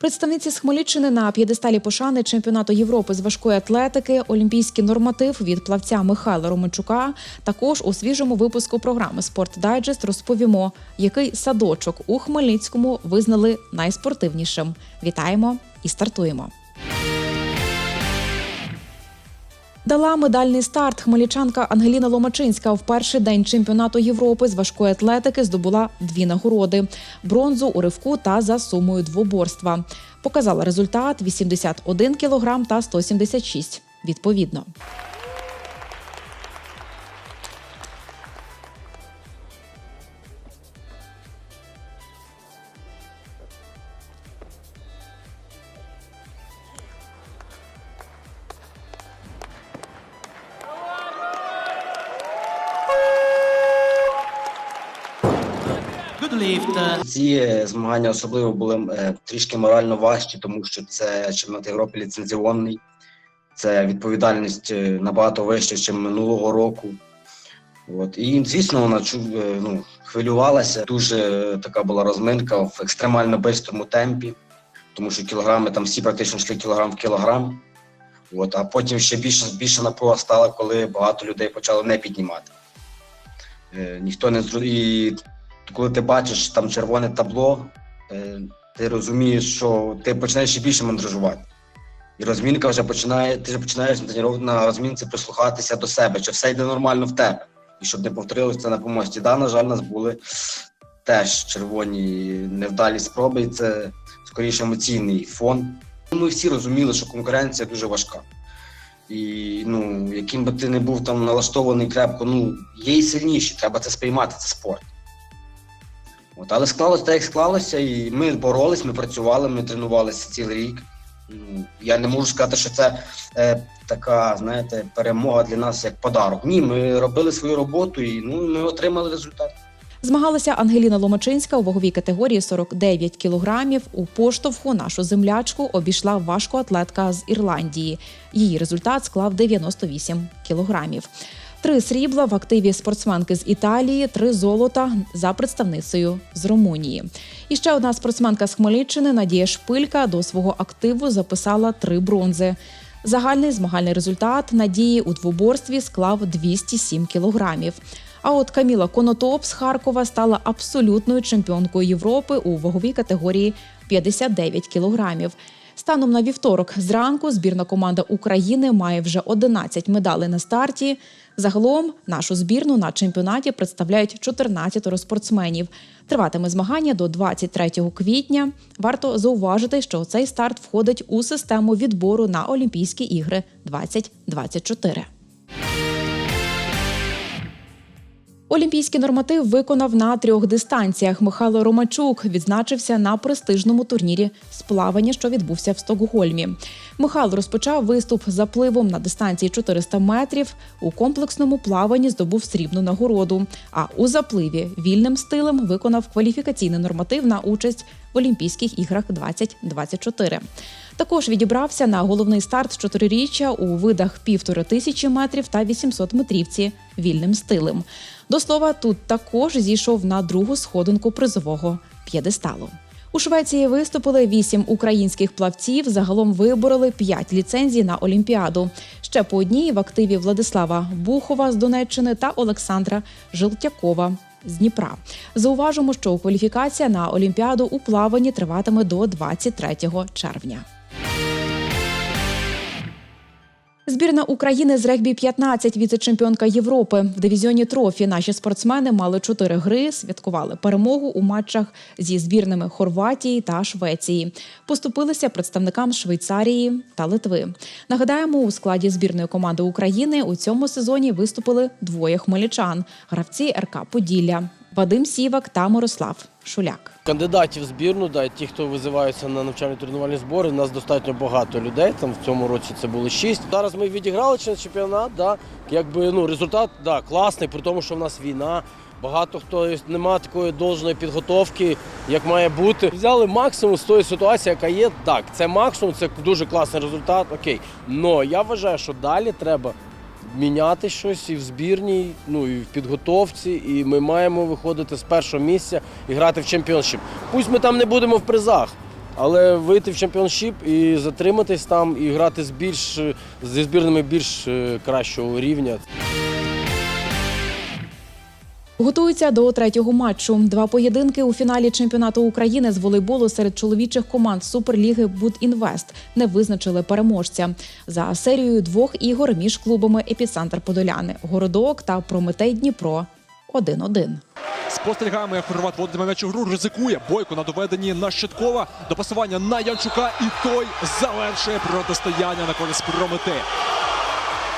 Представниці з Хмельниччини на п'єдесталі пошани чемпіонату Європи з важкої атлетики, олімпійський норматив від плавця Михайла Романчука. Також у свіжому випуску програми Спорт Дайджест розповімо, який садочок у Хмельницькому визнали найспортивнішим. Вітаємо і стартуємо. Дала медальний старт хмельничанка Ангеліна Ломачинська в перший день чемпіонату Європи з важкої атлетики здобула дві нагороди: бронзу у ривку та за сумою двоборства. Показала результат 81 кг та 176 відповідно. Змагання особливо були е, трішки морально важчі, тому що це чемпіонат Європи ліцензіонний. Це відповідальність е, набагато вища, ніж минулого року. От. І, звісно, вона е, ну, хвилювалася. Дуже така була розминка в екстремально бистрому темпі, тому що кілограми там всі практично йшли кілограм в кілограм. От. А потім ще більше, більше напруга стала, коли багато людей почали не піднімати. Е, ніхто не і коли ти бачиш там червоне табло, ти розумієш, що ти починаєш ще більше мандражувати. І розмінка вже починає, ти вже починаєш на на розмінці прислухатися до себе, чи все йде нормально в тебе. І щоб не повторилося на помості. Да, на жаль, у нас були теж червоні невдалі спроби, і це скоріше емоційний фон. Ми всі розуміли, що конкуренція дуже важка. І ну, яким би ти не був там налаштований крепко, ну є і сильніші, треба це сприймати, це спорт. От, але склалося так, як склалося, і ми боролись, ми працювали, ми тренувалися цілий рік. Ну, я не можу сказати, що це е, така, знаєте, перемога для нас як подарок. Ні, ми робили свою роботу і ну, ми отримали результат. Змагалася Ангеліна Ломачинська у ваговій категорії 49 кілограмів. У поштовху нашу землячку обійшла важкоатлетка з Ірландії. Її результат склав 98 кілограмів. Три срібла в активі спортсменки з Італії, три золота за представницею з Румунії. І ще одна спортсменка з Хмельниччини Надія Шпилька до свого активу записала три бронзи. Загальний змагальний результат Надії у двоборстві склав 207 кілограмів. А от Каміла Конотоп з Харкова стала абсолютною чемпіонкою Європи у ваговій категорії 59 кілограмів. Станом на вівторок зранку збірна команда України має вже 11 медалей на старті. Загалом нашу збірну на чемпіонаті представляють 14 спортсменів. Триватиме змагання до 23 квітня. Варто зауважити, що цей старт входить у систему відбору на Олімпійські ігри 2024. Олімпійський норматив виконав на трьох дистанціях. Михайло Ромачук відзначився на престижному турнірі з плавання, що відбувся в Стокгольмі. Михайло розпочав виступ запливом на дистанції 400 метрів. У комплексному плаванні здобув срібну нагороду. А у запливі вільним стилем виконав кваліфікаційний норматив на участь в Олімпійських іграх 2024. Також відібрався на головний старт чотириріччя у видах півтори тисячі метрів та 800 метрівці вільним стилем. До слова, тут також зійшов на другу сходинку призового п'єдесталу. У Швеції виступили вісім українських плавців. Загалом вибороли п'ять ліцензій на Олімпіаду. Ще по одній в активі Владислава Бухова з Донеччини та Олександра Жилтякова з Дніпра. Зауважимо, що кваліфікація на Олімпіаду у плаванні триватиме до 23 червня. Збірна України з регбі 15 віце-чемпіонка Європи в дивізіоні трофі. Наші спортсмени мали чотири гри, святкували перемогу у матчах зі збірними Хорватії та Швеції. Поступилися представникам Швейцарії та Литви. Нагадаємо, у складі збірної команди України у цьому сезоні виступили двоє хмельничан гравці РК Поділля Вадим Сівак та Мирослав Шуляк. Кандидатів в збірну, да, ті, хто визиваються на навчальні тренувальні збори, нас достатньо багато людей. Там в цьому році це було шість. Зараз ми відіграли чемпіонат. Да, якби ну результат да, класний, при тому, що в нас війна. Багато хто немає такої должної підготовки, як має бути. Взяли максимум з тої ситуації, яка є. Так, це максимум, це дуже класний результат. Окей. Но я вважаю, що далі треба міняти щось і в збірній, ну і в підготовці. І ми маємо виходити з першого місця і грати в чемпіоншіп. Пусть ми там не будемо в призах. Але вийти в чемпіоншіп і затриматись там, і грати з більш зі збірними більш е, кращого рівня. Готуються до третього матчу. Два поєдинки у фіналі чемпіонату України з волейболу серед чоловічих команд Суперліги Будінвест не визначили переможця за серією двох ігор між клубами Епіцентр Подоляни, Городок та Прометей Дніпро 1-1. Спостерігаємо, як Хорват водить м'яч у гру, ризикує. Бойко на доведенні на Щиткова, до пасування на Янчука, і той завершує протистояння на користь Прометея.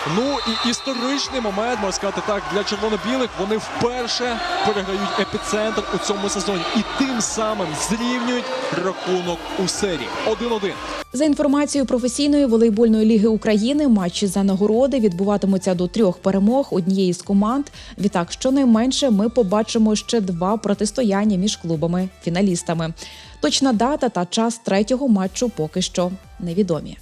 Ну і історичний момент, можна сказати так, для червоно-білих. Вони вперше переграють епіцентр у цьому сезоні і тим самим зрівнюють рахунок у серії. 1-1. За інформацією професійної волейбольної ліги України, матчі за нагороди відбуватимуться до трьох перемог однієї з команд. Відтак, щонайменше, ми побачимо ще два протистояння між клубами фіналістами. Точна дата та час третього матчу поки що невідомі.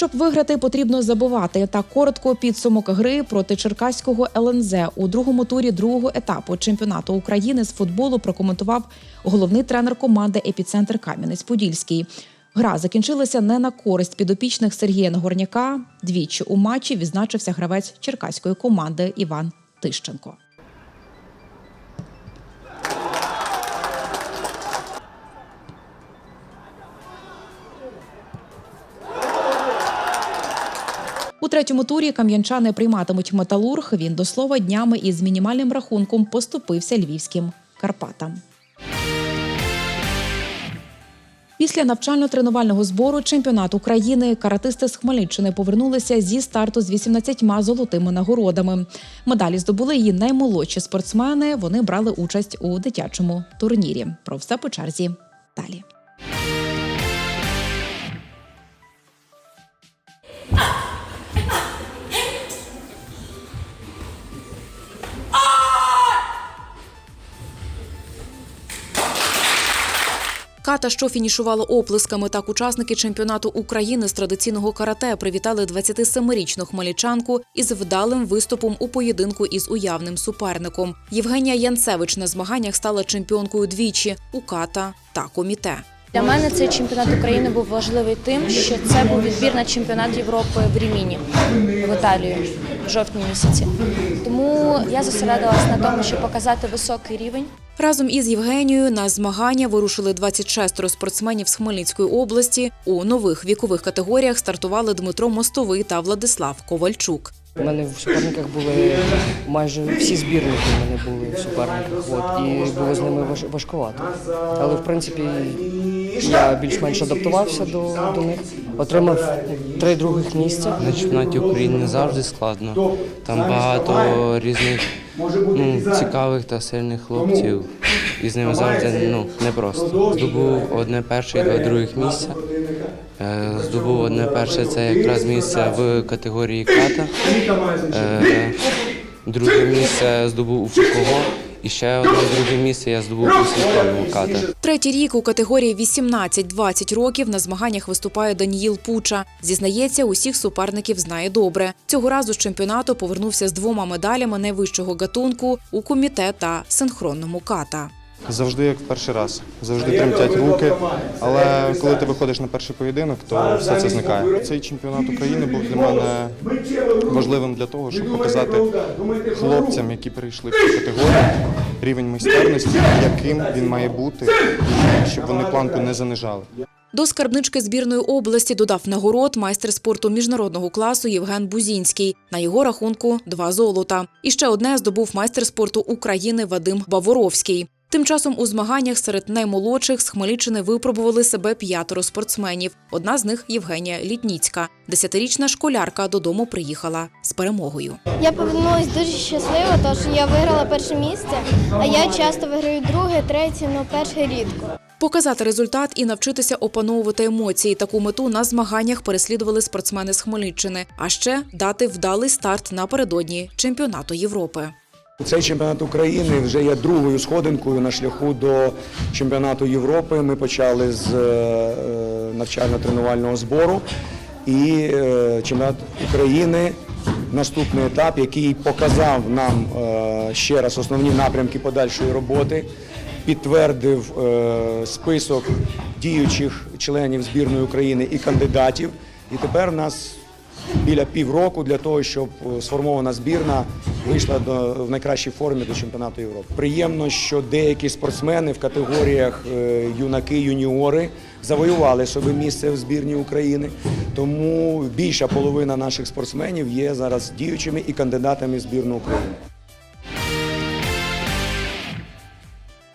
Щоб виграти, потрібно забувати та коротко підсумок гри проти черкаського ЛНЗ у другому турі другого етапу чемпіонату України з футболу прокоментував головний тренер команди Епіцентр Кам'янець-Подільський. Гра закінчилася не на користь підопічних Сергія Нагорняка. Двічі у матчі відзначився гравець черкаської команди Іван Тищенко. Третьому турі кам'янчани прийматимуть металург. Він до слова днями із мінімальним рахунком поступився львівським Карпатам. Після навчально-тренувального збору чемпіонат України каратисти з Хмельниччини повернулися зі старту з 18 золотими нагородами. Медалі здобули її наймолодші спортсмени. Вони брали участь у дитячому турнірі. Про все по черзі далі. Ката, що фінішувала оплесками, так учасники чемпіонату України з традиційного карате привітали 27-річну хмельничанку із вдалим виступом у поєдинку із уявним суперником. Євгенія Янцевич на змаганнях стала чемпіонкою двічі у ката та коміте. Для мене цей чемпіонат України був важливий тим, що це був відбір на чемпіонат Європи в Ріміні в Італію в жовтні місяці. Тому я зосередилась на тому, щоб показати високий рівень. Разом із Євгенією на змагання вирушили 26 спортсменів з Хмельницької області. У нових вікових категоріях стартували Дмитро Мостовий та Владислав Ковальчук. У мене в суперниках були майже всі збірники в мене були в суперниках. От, і було з ними важ- важкувато. Але в принципі я більш-менш адаптувався до, до них. Отримав три других місця. На чемпіонаті України не завжди складно. Там багато різних ну, цікавих та сильних хлопців. І з ними завжди ну, непросто. Здобув одне перше і два других місця. Е, Здобув одне перше це якраз місце в категорії ката. Е, Друге місце здобув у ФКО. І ще одне друге місце я здобув у світовому ката. Третій рік у категорії 18-20 років на змаганнях виступає Даніїл Пуча. Зізнається, усіх суперників знає добре. Цього разу з чемпіонату повернувся з двома медалями найвищого гатунку у комітет та синхронному ката. Завжди як в перший раз. Завжди тремтять руки. Але коли ти виходиш на перший поєдинок, то все це зникає. Цей чемпіонат України був для мене важливим для того, щоб показати хлопцям, які перейшли в цю категорію, рівень майстерності, яким він має бути, щоб вони планку не занижали. До скарбнички збірної області додав нагород майстер спорту міжнародного класу Євген Бузінський. На його рахунку два золота. І ще одне здобув майстер спорту України Вадим Баворовський. Тим часом у змаганнях серед наймолодших з Хмельниччини випробували себе п'ятеро спортсменів. Одна з них Євгенія Літніцька. Десятирічна школярка додому приїхала з перемогою. Я повернулася дуже щаслива, тому що я виграла перше місце, а я часто виграю друге, третє, але перше рідко. Показати результат і навчитися опановувати емоції. Таку мету на змаганнях переслідували спортсмени з Хмельниччини. А ще дати вдалий старт напередодні чемпіонату Європи. Цей чемпіонат України вже є другою сходинкою на шляху до чемпіонату Європи. Ми почали з е, навчально-тренувального збору і е, чемпіонат України. Наступний етап, який показав нам е, ще раз основні напрямки подальшої роботи. підтвердив е, список діючих членів збірної України і кандидатів. І тепер у нас біля півроку для того, щоб е, сформована збірна вийшла до, в найкращій формі до чемпіонату Європи. Приємно, що деякі спортсмени в категоріях е, юнаки, юніори завоювали собі місце в збірні України. Тому більша половина наших спортсменів є зараз діючими і кандидатами в збірну України.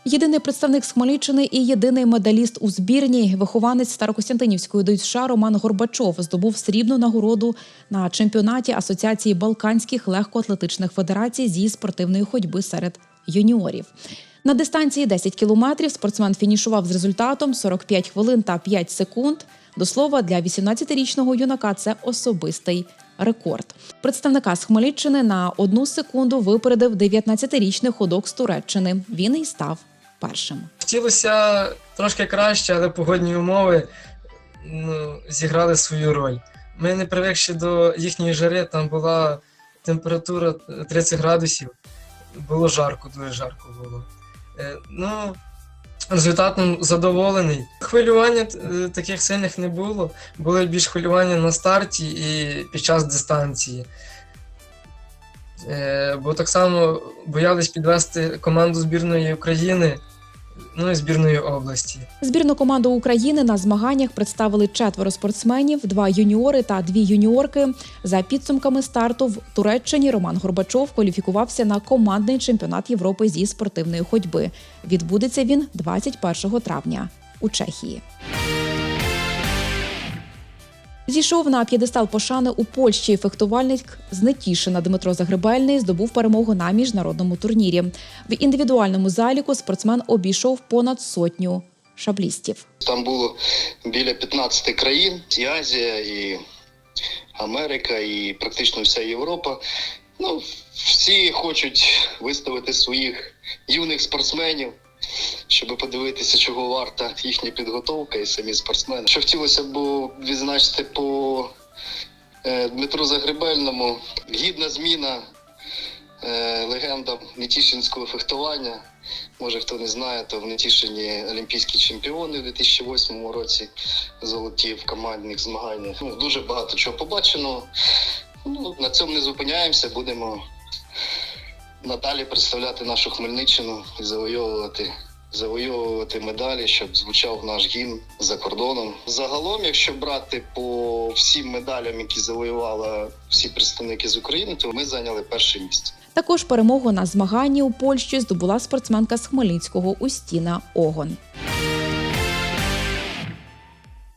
Єдиний представник з Хмельниччини і єдиний медаліст у збірні, вихованець Старокостянтинівської ДЮСШ Роман Горбачов здобув срібну нагороду на чемпіонаті Асоціації Балканських легкоатлетичних федерацій зі спортивної ходьби серед юніорів. На дистанції 10 кілометрів спортсмен фінішував з результатом 45 хвилин та 5 секунд. До слова, для 18-річного юнака це особистий рекорд. Представника з Хмельниччини на одну секунду випередив 19-річний ходок з Туреччини. Він і став першим. Хотілося трошки краще, але погодні умови ну, зіграли свою роль. Ми не привикші до їхньої жари, там була температура 30 градусів, було жарко, дуже жарко було. Е, Ну, результатом задоволений. Хвилювання е, таких сильних не було. Були більш хвилювання на старті і під час дистанції. Е, Бо так само боялись підвести команду збірної України, ну і збірної області. Збірну команду України на змаганнях представили четверо спортсменів, два юніори та дві юніорки. За підсумками старту в Туреччині Роман Горбачов кваліфікувався на командний чемпіонат Європи зі спортивної ходьби. Відбудеться він 21 травня у Чехії. Зійшов на п'єдестал пошани у Польщі. Фехтувальник з Нетішина Дмитро Загребельний здобув перемогу на міжнародному турнірі. В індивідуальному заліку спортсмен обійшов понад сотню шаблістів. Там було біля 15 країн, і Азія, і Америка, і практично вся Європа. Ну, всі хочуть виставити своїх юних спортсменів, щоб подивитися, чого варта їхня підготовка і самі спортсмени. Що хотілося б відзначити по е, Дмитру Загребельному, гідна зміна е, легендам Нетішинського фехтування. Може, хто не знає, то в Нетішині олімпійські чемпіони в 2008 році золоті в командних змаганнях. Ну, дуже багато чого побачено. Ну, на цьому не зупиняємося, будемо надалі представляти нашу Хмельниччину і завойовувати. Завойовувати медалі, щоб звучав наш гімн за кордоном. Загалом, якщо брати по всім медалям, які завоювали всі представники з України, то ми зайняли перше місце. Також перемогу на змаганні у Польщі здобула спортсменка з Хмельницького Устіна Огон.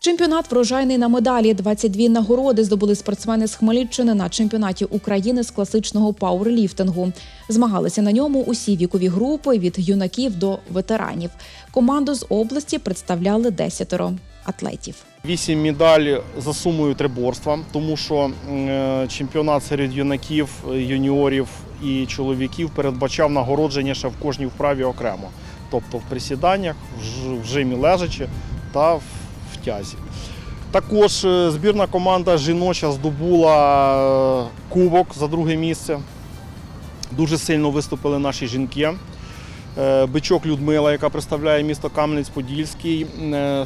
Чемпіонат врожайний на медалі. 22 нагороди здобули спортсмени з Хмельниччини на чемпіонаті України з класичного пауерліфтингу. Змагалися на ньому усі вікові групи від юнаків до ветеранів. Команду з області представляли десятеро атлетів. Вісім медалей за сумою триборства, тому що е, чемпіонат серед юнаків, юніорів і чоловіків передбачав нагородження ще в кожній вправі окремо, тобто в присіданнях, в жимі лежачи та в тязі. Також е, збірна команда жіноча здобула е, кубок за друге місце. Дуже сильно виступили наші жінки. Е, Бичок Людмила, яка представляє місто Кам'янець-Подільський,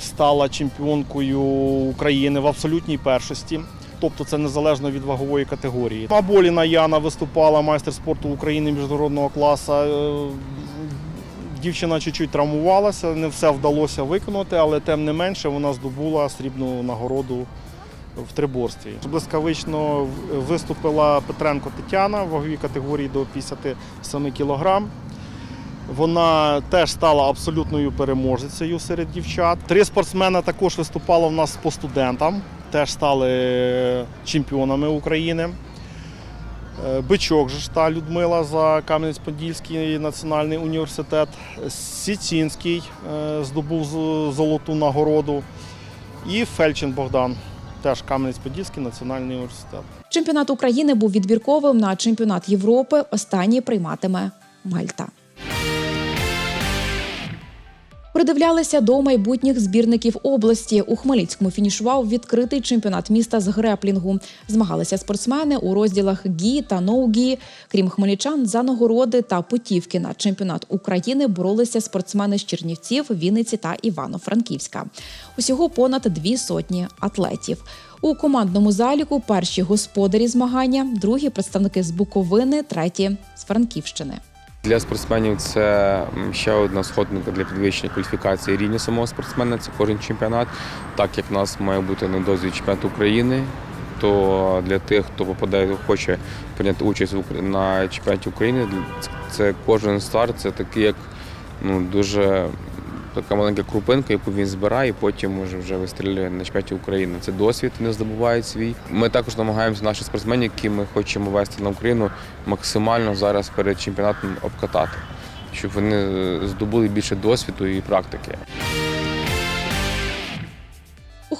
стала чемпіонкою України в абсолютній першості. Тобто це незалежно від вагової категорії. Аболіна Яна виступала майстер спорту України міжнародного класу. Е, Дівчина чуть-чуть травмувалася, не все вдалося виконати, але тим не менше вона здобула срібну нагороду в триборстві. Блискавично виступила Петренко Тетяна в ваговій категорії до 57 кілограм. Вона теж стала абсолютною переможницею серед дівчат. Три спортсмени також виступали в нас по студентам, теж стали чемпіонами України. Е, Бичок Жишта Людмила за Кам'янець-Подільський національний університет. Сіцінський е, здобув золоту нагороду. І Фельчин Богдан, теж Кам'янець-Подільський національний університет. Чемпіонат України був відбірковим на чемпіонат Європи. Останній прийматиме Мальта. Придивлялися до майбутніх збірників області. У Хмельницькому фінішував відкритий чемпіонат міста з греплінгу. Змагалися спортсмени у розділах гі та ноу-гі. Крім хмельничан, за нагороди та путівки на чемпіонат України боролися спортсмени з Чернівців, Вінниці та Івано-Франківська. Усього понад дві сотні атлетів. У командному заліку перші господарі змагання, другі представники з Буковини, треті з Франківщини. Для спортсменів це ще одна сходинка для підвищення кваліфікації рівня самого спортсмена. Це кожен чемпіонат. Так як в нас має бути на досвід чемпіонат України, то для тих, хто попадає, хоче прийняти участь на чемпіонаті України, це кожен старт, це такий як ну, дуже така маленька крупинка, яку він збирає, і потім може вже вистрілює на чемпіонаті України. Це досвід, не здобувають свій. Ми також намагаємося наших спортсменів, які ми хочемо вести на Україну, максимально зараз перед чемпіонатом обкатати, щоб вони е, здобули більше досвіду і практики.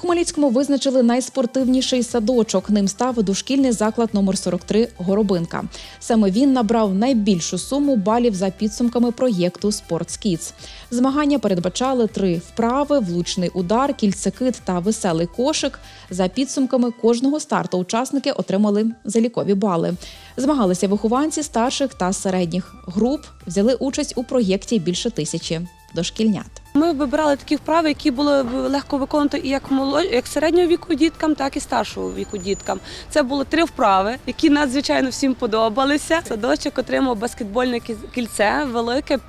Хмельницькому визначили найспортивніший садочок. Ним став дошкільний заклад номер 43 Горобинка. Саме він набрав найбільшу суму балів за підсумками проєкту «Спортскідс». Змагання передбачали три вправи: влучний удар, кільцекит та веселий кошик. За підсумками кожного старту учасники отримали залікові бали. Змагалися вихованці старших та середніх груп. Взяли участь у проєкті більше тисячі дошкільнят. Ми вибирали такі вправи, які було б легко виконувати і як молод... як середнього віку діткам, так і старшого віку діткам. Це було три вправи, які надзвичайно всім подобалися. Садочок отримав баскетбольне кі- кільце, велике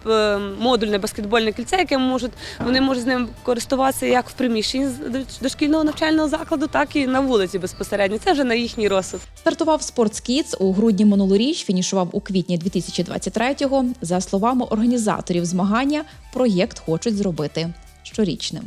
модульне баскетбольне кільце, яке можуть вони можуть з ним користуватися як в приміщенні дошкільного навчального закладу, так і на вулиці безпосередньо. Це вже на їхній розсуд. Стартував «Спортскідс» у грудні минулоріч, фінішував у квітні 2023-го. За словами організаторів змагання, проєкт хочуть зробити щорічним.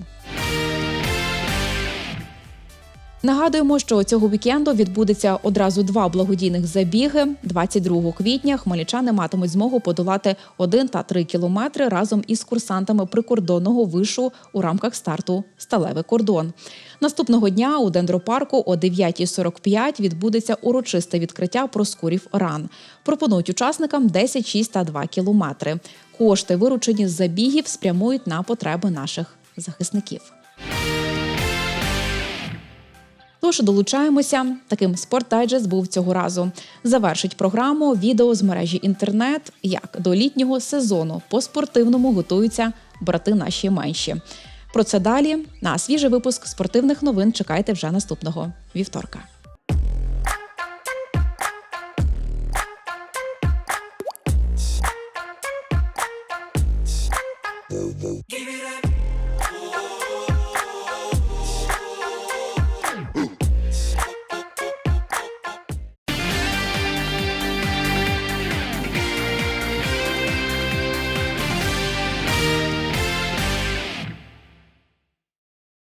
Нагадуємо, що цього вікенду відбудеться одразу два благодійних забіги. 22 квітня хмельничани матимуть змогу подолати 1 та 3 кілометри разом із курсантами прикордонного вишу у рамках старту Сталевий кордон. Наступного дня у дендропарку о 9.45 відбудеться урочисте відкриття проскурів ран. Пропонують учасникам 10, 6 та 2 кілометри. Кошти, виручені з забігів, спрямують на потреби наших захисників. Тож долучаємося. Таким спортдайджест був цього разу. Завершить програму відео з мережі інтернет, як до літнього сезону по спортивному готуються брати наші менші. Про це далі на свіжий випуск спортивних новин чекайте вже наступного вівторка.